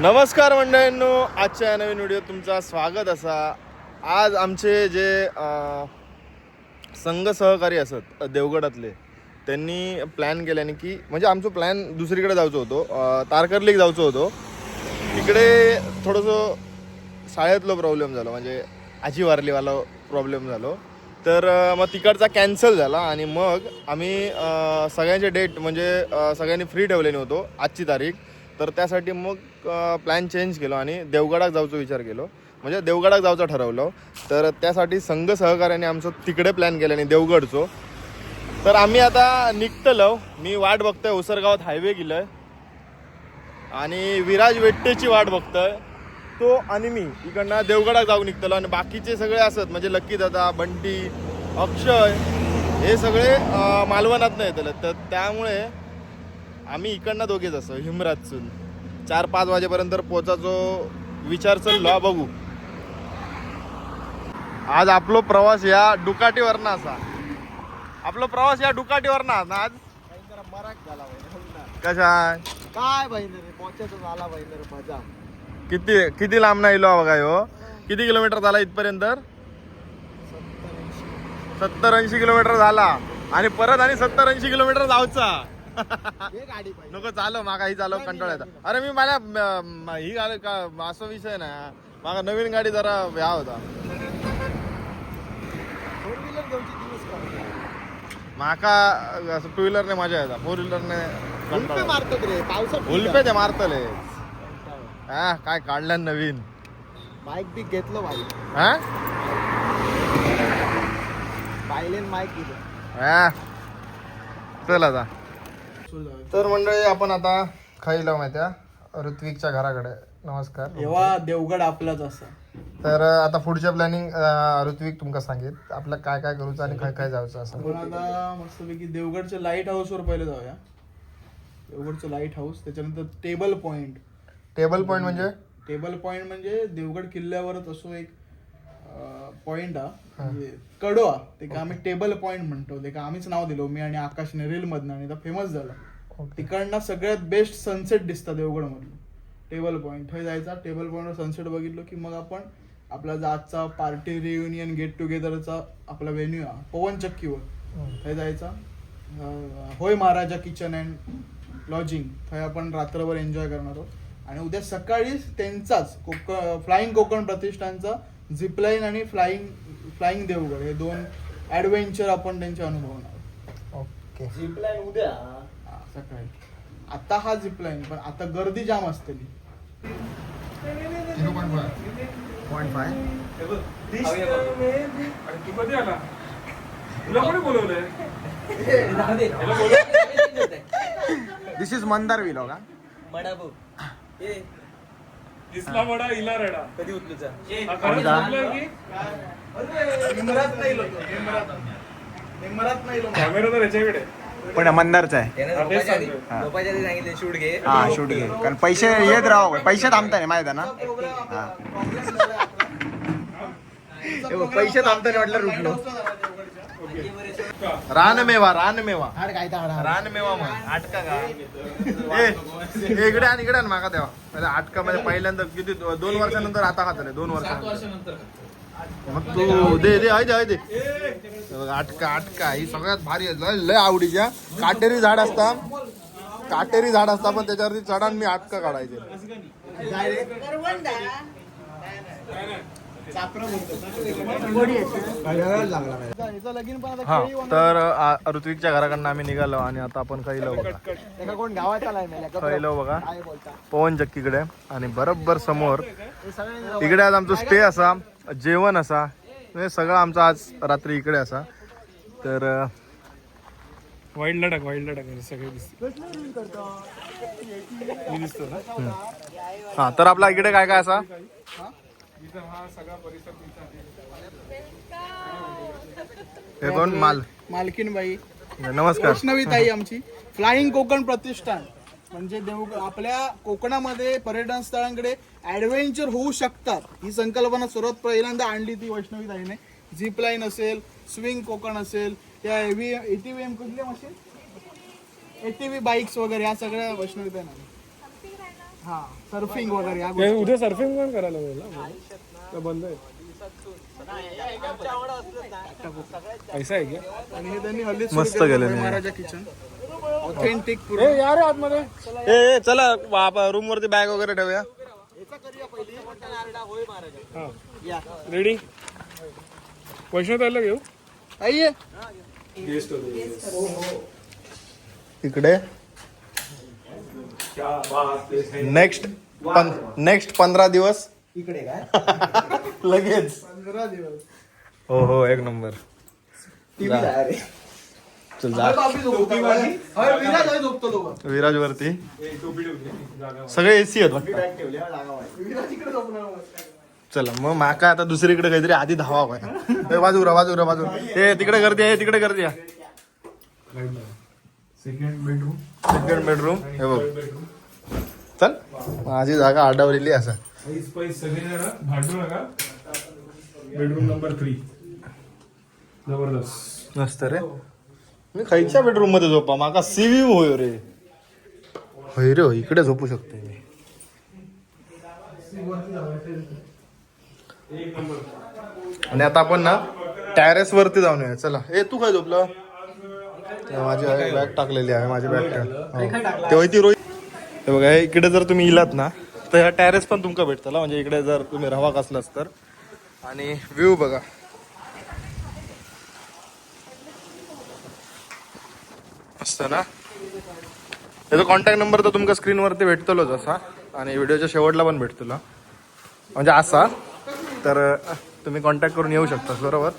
नमस्कार मंडळींनो आजच्या या नवीन व्हिडिओ तुमचा स्वागत असा. आज आमचे जे संघ सहकारी असत देवगडातले त्यांनी प्लॅन केल्याने की म्हणजे आमचं प्लॅन दुसरीकडे जायचं होतो. तारकर्लीक जायचं होतो. तिकडे थोडंसं शाळेतलो प्रॉब्लेम झालो म्हणजे आजी वारलीवाला प्रॉब्लेम झालो. तर मग तिकडचा कॅन्सल झाला आणि मग आम्ही सगळ्यांचे डेट म्हणजे सगळ्यांनी फ्री ठेवलेली होतो आजची तारीख. तर त्यासाठी मग प्लॅन चेंज केलो आणि देवगडाक जाऊचो विचार केलो. म्हणजे देवगडाक जायचं ठरवलं. तर त्यासाठी संघ सहकार्याने आमचं तिकडे प्लॅन केला आणि देवगडचो. तर आम्ही आता निघतलो. मी वाट बघतोय. ओसरगावात हायवे गेलोय. आणि विराज वेट्टेची वाट बघतोय. तो आणि मी इकडनं देवगडात जाऊ निघतलो आणि बाकीचे सगळे असत म्हणजे लक्की दादा बंटी अक्षय हे सगळे अं, मालवणात येतले. तर त्यामुळे आम्ही इकडनं दोघेच असो हिमराजसून चार पाच वाजेपर्यंत पोचायचो विचार चाललो बघू. आज आपलो प्रवास या डुकाटीवरनं असा. आपला प्रवास या डुकाटीवरनं ना आज? पाहिजे कशा काय मजा. किती किती लांब नाही इलो बघा ह्यो. किती किलोमीटर झाला इथपर्यंत? सत्तर ऐंशी. किलोमीटर झाला. आणि परत आणि सत्तर ऐंशी किलोमीटर जाऊचा. हे नको चालो मागा ही चालव कंटाळा येता. अरे मी मला म- ही गाडी का असा विषय ना मागा नवीन गाडी जरा या होता. फोर व्हीलर घेऊची दिवस का माका असं टू व्हीलरने मजा येता. फोर व्हीलरने उलपे मारतात रे पावसात उलपे ते मारतले. हा. काय काढल्या नवीन? बाईक बी घेतलं बाई हा? बायलेन माईक दिलं हा. चल आता. तर मंडळी आपण आता खाई लावू माहित्या ऋत्विकच्या घराकडे. नमस्कार. तेव्हा देवगड आपलाच असा. तर आता पुढच्या प्लॅनिंग ऋत्विक तुमका सांगित आपलं काय काय करूचं आणि काय काय जायचं असं. आपण आता मस्तपैकी देवगडच्या लाइट हाऊसवर पहिले जाऊया. देवगडचं लाइट हाऊस त्याच्यानंतर टेबल पॉइंट टेबल पॉईंट म्हणजे? टेबल पॉइंट म्हणजे देवगड किल्ल्यावरच असो एक पॉइंट हा. म्हणजे कडो हा ते का आम्ही टेबल पॉइंट म्हणतो. ते का आम्हीच नाव दिलो. मी आणि आकाशने रील मधनं आणि फेमस झाला. तिकडनं सगळ्यात बेस्ट सनसेट दिसतं देवगड मधलं टेबल पॉइंट थंय जायचा टेबल पॉइंटवर सनसेट बघितलो की मग आपण आपला आजचा पार्टी रियुनियन गेट टुगेदरचा आपला व्हेन्यू हा पवन चक्कीवर. थंय जायचा? होय महाराजा किचन अँड लॉजिंग थंय आपण रात्रभर एन्जॉय करणार आहोत. आणि उद्या सकाळीच त्यांचाच कोक फ्लाइंग कोकण प्रतिष्ठानचा झिपलाईन आणि फ्लाइंग फ्लाइंग देवगड. हे दोन ऍडव्हेंचर आपण त्यांचे अनुभवणार. ओके झिपलाईन उद्या सकाळी आता हा झिपलाईन पण आता गर्दी जाम असते पॉईंट फाय. तू कधी आला. तुला कोणी बोलवलंय? दिस इज मंदार विलो का दिसला वडा इला रडा. कधी निमरात नाही लोक. निमरात निमरात नाही लोक. कॅमेरा तर याच्याकडे पण मंदारचा आहे. हा, शूट घे. हा शूट घे. कारण पैसे येत राव पैसे थांबता नाही माहिती आहे ना. पैसे थांबताना वाटलं रुटलो. रानमेवा रानमेवा. रानमेवा म्हण आटका का? इकडे आण इकडे आण माका तेव्हा. आटका म्हणजे पहिल्यांदा किती दोन वर्षानंतर आता खातले दोन वर्षानंतर. मग तू दे दे आहे दे आहे दे. आटका आटका ही सगळ्यात भारी आहे. लय लय आवडीच्या काटेरी झाड असता. काटेरी झाड असता पण त्याच्यावरती चढान मी आटका काढायचे. ह्याचा हा. तर आ, ऋत्विकच्या घराकडनं आम्ही निघालो आणि आता आपण खैलो बघा. कोण गावात आलाय मेल्या बघा. पवन चक्कीकडे आणि बरोबर समोर. इकडे आज आमचं स्टे असा. जेवण असा. म्हणजे सगळं आमचं आज रात्री इकडे असा. तर टाक वाईल्डला टाक म्हणजे सगळे दिसतो ना? हा तर आपला इकडे काय काय असा? हा सगळा परिसर तुमचा आहे. हे कोण? माल. मालकीनबाई. नमस्कार. वैष्णवी ताई आमची. फ्लाइंग कोकण प्रतिष्ठान. म्हणजे देव आपल्या कोकणामध्ये पर्यटन स्थळांकडे ऍडव्हेंचर होऊ शकतात. ही संकल्पना सर्वात पहिल्यांदा आणली ती वैष्णवी ताईने झिप लाईन असेल स्विंग कोकण असेल त्या A V A T V M कुठले मशीन? एटीव्ही बाईक्स वगैरे ह्या सगळ्या वैष्णवी ताईने. हा सर्फिंग वगैरे या उद्या सर्फिंग पण करायला मिळेल ना? का बंद आहे? पैसा आहे का? आणि हे त्यांनी हल्ली मस्त आहे. महाराजा किचन. ऑथेंटिक ए या रे आतमध्ये. ए चला रूम वरती बॅग वगैरे ठेवूया. हा. रेडी वैष्णव ताईला घेऊ. आइये इकडे. नेक्स्ट नेक्स्ट पंधरा दिवस. इकडे काय लगेच. पंधरा दिवस. हो हो एक नंबर. चल जा. विराज वरती. सगळे एसी आहेत. चला मग माका आता दुसरीकडे काहीतरी आधी धावा काय बाजूरा बाजूरा बाजू ए तिकडे गर्दी आहे तिकडे गर्दी आहे. सेकंड बेडरूम सेकंड बेडरूम हे बघ. चल. माझी जागा आडावलेली असा. भांडू नका. बेडरूम नंबर थ्री जबरदस्त. मस्त रे. मी खायच्या बेडरूममध्ये झोपा माका सीव्ही होय रे. होय रे होय इकडे झोपू शकते मी. आणि आता आपण ना टॅरेस वरती जाऊन येऊया चला. ए तू काय झोपलं? ते माझी बॅग टाकलेली आहे माझी बॅग ठेव तेव्हा ती रोहित हे बघा हे इकडे जर तुम्ही इलात ना तर ह्या टॅरेस पण तुमका भेटतला. म्हणजे इकडे जर तुम्ही रवा कसलास तर. आणि व्ह्यू बघा. मस्त ना? त्याचा कॉन्टॅक्ट नंबर तर तुमका स्क्रीनवरती भेटतलोच असा. आणि व्हिडिओच्या शेवटला पण भेटतलो. म्हणजे असा. तर तुम्ही कॉन्टॅक्ट करून येऊ शकता बरोबर?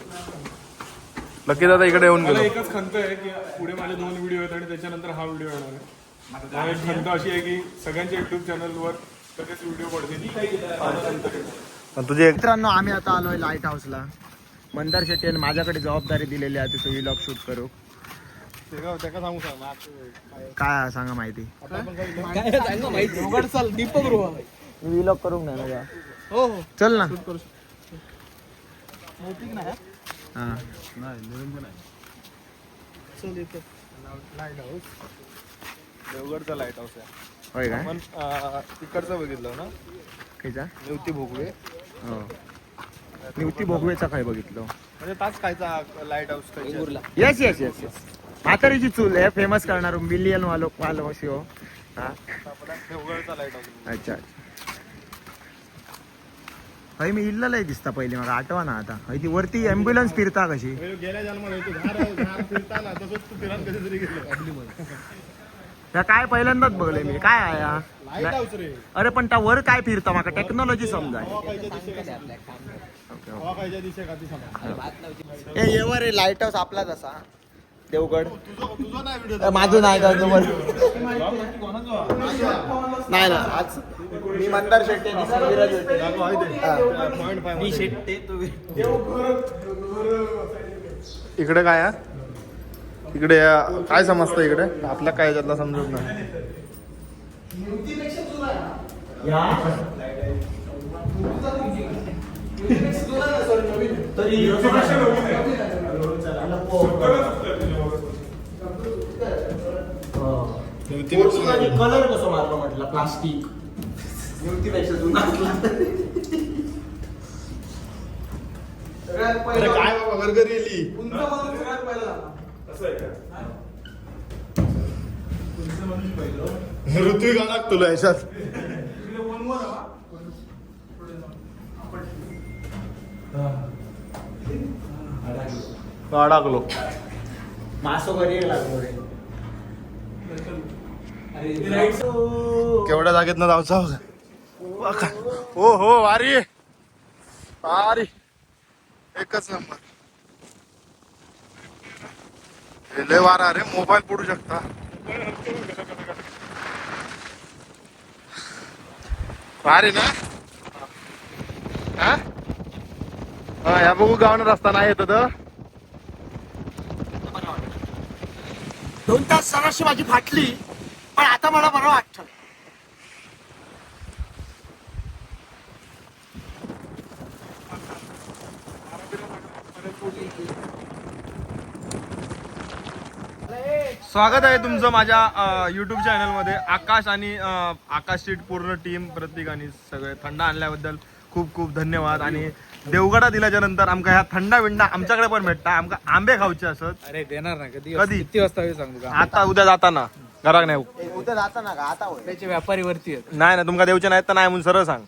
लकी दादा इकडे येऊन मला गेलो एकच खंत आहे की पुढे माझे दोन व्हिडिओ आहेत आणि त्याच्यानंतर हा व्हिडिओ येणार आहे. मला एक खंत अशी आहे की सगळ्यांच्या युट्यूब चॅनलवर सगळेच व्हिडिओ पडतील. पण तुझे मित्रांनो आम्ही आता आलोय लाइट हाऊसला मंदार शेट्टी यांनी माझ्याकडे जबाबदारी दिलेली आहे तिथं विलॉग शूट करू. काय सांगा माहिती? विलॉग करू ना नका. हो हो. चल ना. नाही हा? देवगडचा लाइट हाऊस आहे. होय आपण अ, तिकडचं बघितलं ना? खायचा निवती भोगवे. हो. निवती भोगवेचा काय बघितलं? म्हणजे ताच खायचा lighthouse yes yes yes yes म्हातारीची चूल आहे फेमस करणार मिलियन वालो वालो शो हा. हाऊस अच्छा हय मी इल्ललंय दिसता पहिले मला आठवा ना आता. हय ती वरती ॲम्ब्युलन्स फिरता कशी? त्या काय पहिल्यांदाच बघले मी. काय आहे हा? अरे पण त्या वर काय फिरता माका? टेक्नॉलॉजी सांग ए येवर रे लाइट हाऊस आपलाच असा. देवगड तुझं तुझं नाही व्हिडिओ माझं नाही का जवळ नाही ना आज मी मंदार शेट्टी मी शेट्टे तू इकडे काय आहे इकडे काय समजतं इकडे आपल्या काय याच्यातला समजत नाही कलर कसं मारलं म्हटलं? प्लास्टिक निवतीपेक्षा जुना अरे काय बाबा वर्गरी येली ऋत्विक अडक तुला याच्यात. अडकलो मासो घरी लागलो रे. केवढ्या जागेत ना जाऊचा हो हो वारी. वारी. एकच नंबर. हे लय वारा अरे मोबाईल पडू शकता. वारी ना? हा? या बघू गावनं रस्ता नाही येत तर दोन तास सराशी माझी फाटली. पण आता मला बरं वाटतं. स्वागत आहे तुमचं माझ्या युट्यूब चॅनलमध्ये आकाश आणि आकाश सीट पूर्ण टीम प्रतीक आणि सगळे थंड आणल्याबद्दल खूप खूप धन्यवाद. आणि देवगडा दिल्याच्या नंतर आमका ह्या थंडा विंडा आमच्याकडे पण भेटता. आमका आंबे खाऊचे असत. अरे देणार ना कधी कधी? वाजता होईल सांगू का? आता उद्या जाताना. घराक नाही? उद्या जाता ना का? आता होय. त्याचे व्यापारी वरती आहेत. नाही ना तुमका देऊचे नाहीत तर नाही म्हणून सरळ सांग.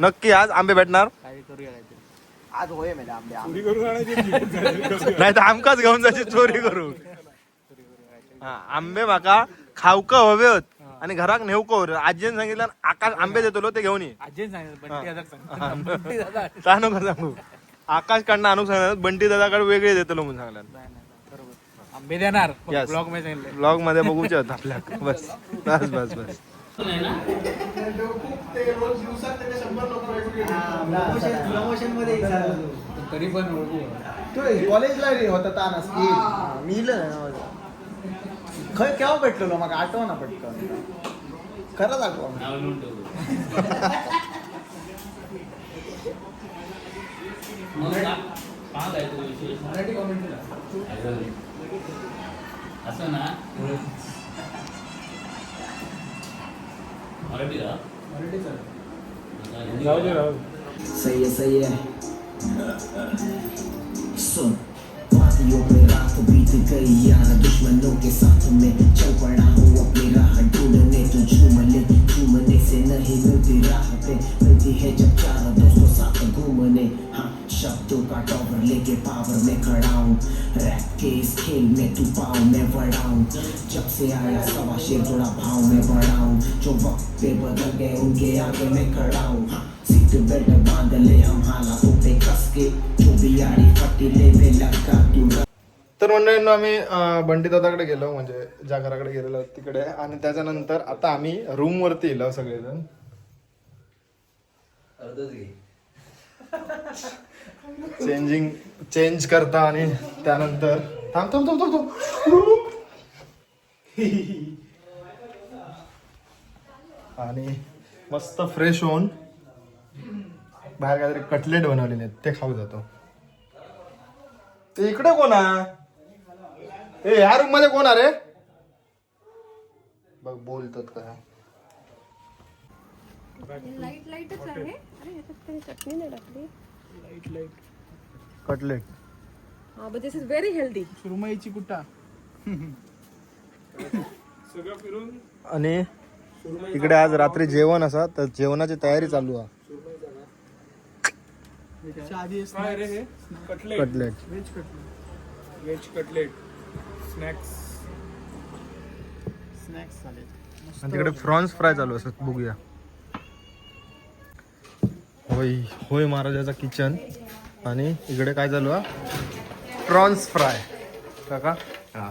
नक्की आज आंबे भेटणार? काही करूया काहीतरी आज होय मेले आंबे चोरी करून आणायची नाही तर आमकाच घेऊन जायची चोरी करू हा आंबे माका खावक हवे होत आणि घराक नेवको आजीने सांगितलं आकाश आंबे देतो ते घेऊन ये. सांगितलं बंटी सांग बंटी नको सांगू आकाश कडनं आणून सांगणार बंटी दादाकडे वेगळे देतो म्हणून सांगणार नाही, नाही, नाही, बरोबर आंबे देणार Yes. ब्लॉगमध्ये ब्लॉगमध्ये बघूचे होत आपल्या बस बस बस बस. ते रोज दिवसात त्याचे शंभर लोक तरी पण ओळखू कॉलेजला होता तानस की मी खय केव्हा भेटलेलो मग आठव ना पटकन. खरंच आठवा. असं ना मराठी का जाऊ दे राहू दे. सही है सही है सुन जब से आया सवा शेर थोड़ा भाव में बढ़ा हूँ जो वक्त पे बदल गए उनके आगे में खड़ा हूँ। सीट बेल्ट बांध ले हम हालातों पे कस के जो भी आड़ी फटी ले वे लगा तू तर मंडळींनो आम्ही अं, बंटी दादाकडे गेलो म्हणजे ज्या घराकडे गेलेलो तिकडे आणि त्याच्यानंतर आता आम्ही रूम वरती येलो सगळेजण. चेंजिंग चेंज करता आणि त्यानंतर थांब थांब थांब थांब थांब. आणि मस्त फ्रेश होऊन बाहेर काहीतरी कटलेट बनवलेले आहेत ते खाऊ जातो. ते इकडे कोण आहे? ए ह्या रूममध्ये कोण आहे रे? बघ बोलतात काय लाइट लाईटच आहे. अरे ह्याच्यात काही चटणी नाही टाकली. कटलेट. हा but this is very healthy सुरमईची कुटा आणि इकडे आज रात्री जेवण असा तर जेवणाची तयारी चालू आहे. आधी काय रे हे? Cutlet cutlet veg cutlet veg cutlet snacks snacks झाले. आणि तिकडे फ्रॉन्स फ्राय चालू असत बघूया. होय होय महाराजाचा किचन. आणि इकडे काय चालू आहे? Prawns fry. काका? हा.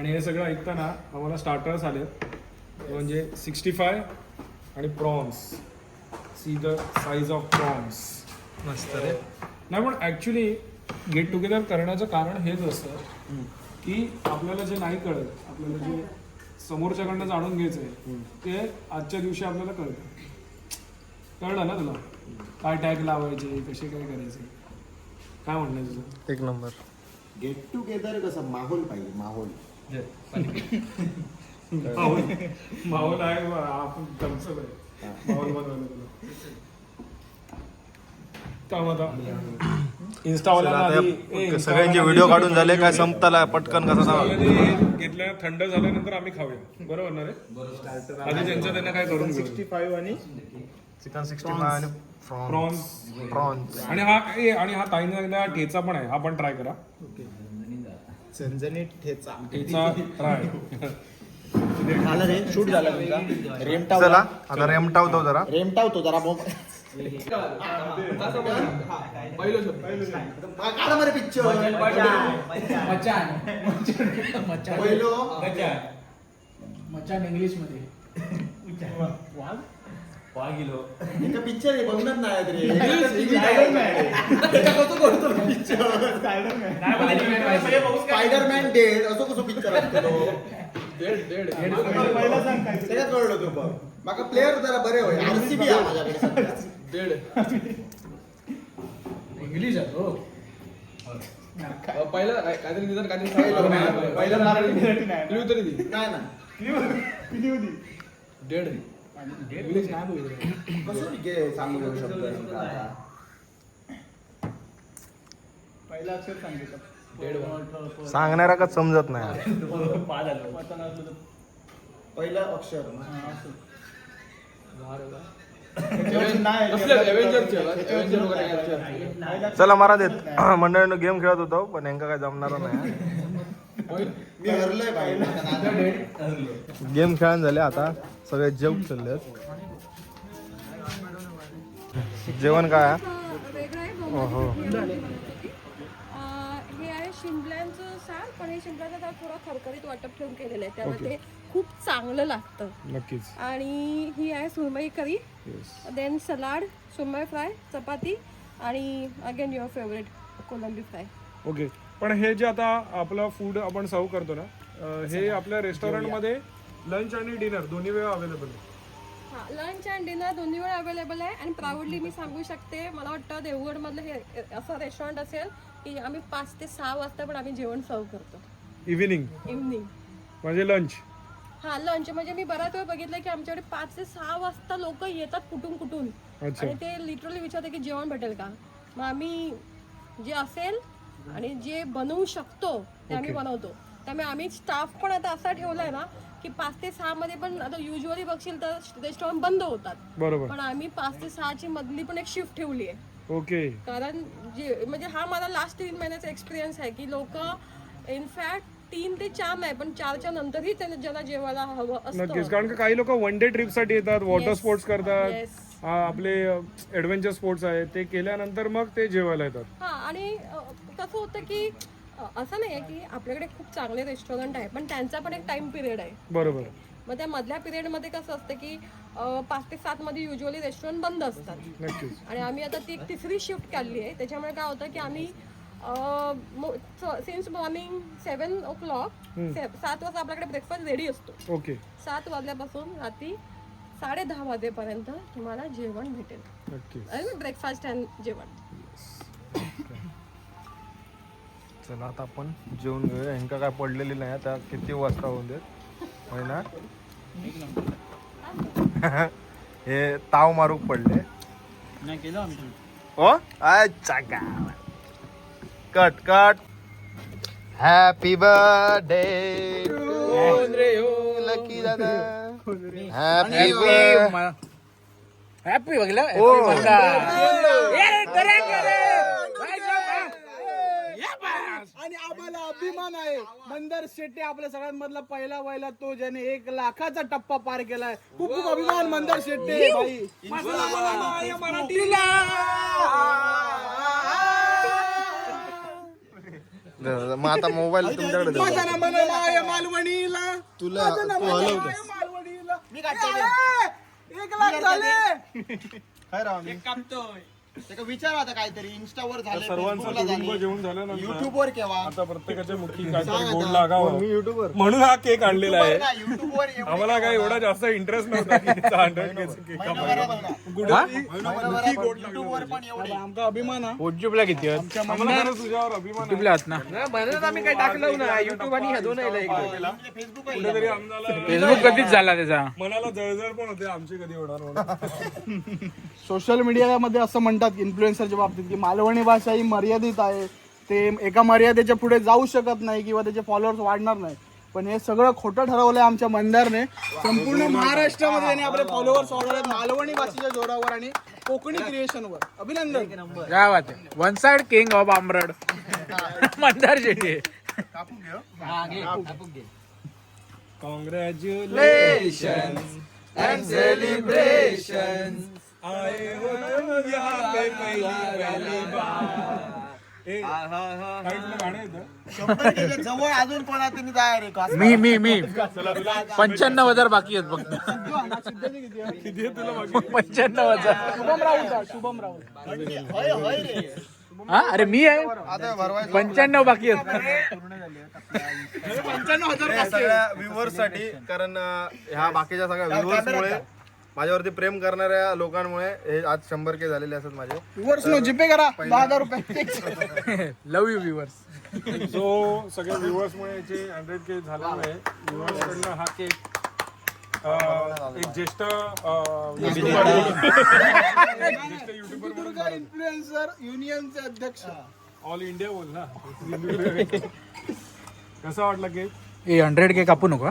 आणि हे सगळं ऐकताना आम्हाला स्टार्टर्स आले म्हणजे सिक्स्टी फाय आणि prawns see the size of prawns मस्त रे. नाही पण ॲक्च्युली गेट टुगेदर करण्याचं कारण हेच असतं की आपल्याला जे नाही कळत आपल्याला जे समोरच्याकडनं जाणून घ्यायचं आहे ते आजच्या दिवशी आपल्याला कळतं. कळलं ना तुला? काय टॅग लावायचे कसे काय करायचे? काय म्हणणं आहे तुझं? एक नंबर. गेट टुगेदर कसं माहोल पाहिजे माहोल. माहोल माहोल आहे आपण आहे बनवलं तुला सगळ्यांचे व्हिडिओ काढून झाले काय संपताला पटकन कसं सांगा घेतल्या थंड झाल्यानंतर आम्ही खाऊया. बरोबर ना रे आधी त्यांचं त्यांना काय करून घेऊ फाईव्ह आणि चिकन सिक्स्टी फाय आणि प्रॉन्स. प्रॉन्स. आणि हा ए, आणि हा ताईंचा ठेचा पण आहे हा पण ट्राय करा. झणझणीत ठेचा. ठेचा ट्राय झालं रे शूट झाला तुमचा. रेमटाव चला आता जरा. रेमटावतो जरा बोंब काढा बरं पिक्चर पहिलो मचान इंग्लिशमध्ये एका पिक्चर आहे बघणार नाही रे स्पायडरमॅन डेड असो कसो पिक्चर असतो त्याच्यात कळलो तू बघ म्हाका प्लेअर जरा बरे होय. आरसीबी इंग्लिश आहे पहिलं काहीतरी निदान काहीतरी तरी दे काय ना डेड इंग्लिश नाही. बोलत कसं घे सांगू शकतो? पहिला अक्षर सांगितलं. सांगणारा का समजत नाही? पहिलं अक्षर चला मारा देत मंडळीनं गेम खेळत होतो पण यांका काय जमणार नाही मी हरलोय भाई. आता नादात. गेम खेळून झाले आता सगळे जेव चालले जेवण काय आहे? हा, शिमल्याचं सार थोडं खरखरीत वाटप ठेवून केलेलं आहे. त्यामुळे ते खूप चांगलं लागतं. नक्कीच. आणि ही आहे सुरमई करी. देन सलाड सुरमई फ्राय चपाती आणि अगेन युअर फेवरेट कोलंबी फ्राय ओके. पण हे जे आता आपलं फूड आपण सर्व करतो ना हे आपल्या रेस्टॉरंटमध्ये लंच आणि डिनर दोन्ही वेळा अवेलेबल आहे. हा लंच अँड डिनर दोन्ही वेळ अवेलेबल आहे. आणि प्राऊडली मी सांगू शकते मला वाटतं देवगडमधलं हे असं रेस्टॉरंट असेल की आम्ही पाच ते सहा वाजता पण आम्ही जेवण सर्व करतो. इव्हिनिंग इव्हनिंग म्हणजे लंच हा लंच म्हणजे मी बऱ्याच वेळ बघितलं की आमच्याकडे पाच ते सहा वाजता लोक येतात कुठून कुठून. अच्छा. आणि ते लिटरली विचारते की जेवण भेटेल का? मग आम्ही जे असेल आणि जे बनवू शकतो ते आम्ही बनवतो. त्यामुळे आम्ही स्टाफ पण आता असा ठेवलाय ना की पाच ते सहा मध्ये पण आता युजली बघशील तर रेस्टॉरंट बंद होतात. बरोबर. पण आम्ही पाच ते सहाची मधली पण एक शिफ्ट ठेवली आहे ओके. कारण जे म्हणजे हा माझा लास्ट तीन महिन्याचा एक्सपिरियन्स आहे की लोक इनफॅक्ट तीन ते चार नाही पण चारच्या नंतरही त्यांना ज्यांना जेवायला हवं नक्कीच असतं कारण का काही लोक वन डे ट्रिपसाठी येतात वॉटर Yes. स्पोर्ट्स करतात. Yes. आपले ऍडव्हेंचर स्पोर्ट्स आहेत ते केल्यानंतर मग ते जेवायला येतात. हा आणि अ, कसं होतं की अ, असं नाही आहे की आपल्याकडे खूप चांगले रेस्टॉरंट आहे पण त्यांचा पण एक टाइम पिरियड आहे. बरोबर. मग त्या मधल्या पिरियडमध्ये कसं असतं की पाच ते सात मध्ये युजली रेस्टॉरंट बंद असतात. आणि आम्ही आता ती एक तिसरी शिफ्ट काढली आहे. त्याच्यामुळे काय होतं की आम्ही since morning seven o'clock सात वाजता आपल्याकडे ब्रेकफास्ट रेडी असतो. ओके. सात वाजल्यापासून रात्री साडे दहा वाजेपर्यंत तुम्हाला जेवण भेटेल. ब्रेकफास्ट अँड जेवण. चला आता आपण जेवून घेऊया. ह्यांका काय पडलेली नाही आता किती वाजता होऊन देत? ना? हे ताव मारूक पडले. हो? अच्छा गावात. Cut cut. Happy birthday Lucky दादा हॅपी हॅपी बघलं Oh. आणि आम्हाला अभिमान आहे. मंदार शेट्टी आपल्या सगळ्यात मधला पहिला वयला तो ज्याने एक लाखाचा टप्पा पार केलाय. खूप खूप अभिमान मंदार शेट्टी भाई. मग आता मोबाईल तुमच्याकडे देऊ. मालवणीला. तुला तू एक लाख झाले. काय राव मी? विचार आता काहीतरी. इंस्टावर झाले सर्वांचा झाले. जेवण झाल्यानंतर युट्यूबवर केव्हा? आता प्रत्येकाच्या मुखी काहीतरी गोड लागावं. मी युट्यूबर म्हणून हा केक आणलेला आहे. आम्हाला काय एवढा जास्त इंटरेस्ट नव्हता की हंड्रेड केक युट्यूबवर पण एवढे. आमचा अभिमान हा युट्यूबला किती आम्हाला तुझ्यावर अभिमान आहे. युट्यूबला आहात ना? आम्ही काही टाकलं ना युट्यूब आणि ह्या दोन फेसबुक फेसबुक कधीच झाला त्याचा. मनाला जळजळ पण होते. आमची कधी होणार सोशल मीडियामध्ये असं म्हणतात इन्फ्लुएन्सरच्या बाबतीत की मालवणी भाषा ही मर्यादित आहे. ते एका मर्यादेच्या पुढे जाऊ शकत नाही किंवा त्याचे फॉलोअर्स वाढणार नाही. पण हे सगळं खोटं ठरवलंय आमच्या मंदारने. संपूर्ण महाराष्ट्रामध्ये त्यांनी आपले फॉलोअर्स वाढवले मालवणी भाषेच्या जोरावर आणि कोकणी क्रिएशनवर अभिनंदन. काय बात आहे one side king of आमरड Mandar Shetty congratulation and celebration आए हो तुम यहाँ पे पहली पहली बार. काहीतरी गाणं येतं? शंभर केले जवळ अजून पण त्यांनी तयार आहे मी मी मी. पंच्याण्णव हजार बाकी आहेत फक्त. किती आहे? तुला बाकी? पंच्याण्णव हजार. शुभम राहुल? शुभम राहुल होय होय रे. हा अरे मी आहे? पंच्याण्णव बाकी आहेत. हे सगळ्या व्ह्युअर्ससाठी कारण अं, ह्या बाकीच्या सगळ्या व्ह्युअर्स मुळे माझ्यावरती प्रेम करणाऱ्या लोकांमुळे हे आज शंभर के झालेले असतात माझे. Viewers नो जीपे करा दहा हजार रुपये लव यू व्ह्युअर्स जो सगळ्या व्ह्युअर्समुळे याचे हंड्रेड के झाल्यामुळे व्ह्युअर्स कडनं हा केक अं, एक ज्येष्ठ इन्फ्लुएन्सर युनियनचे अध्यक्ष. ऑल इंडिया बोल ना. कसा वाटला केक ए हंड्रेड के कापू नका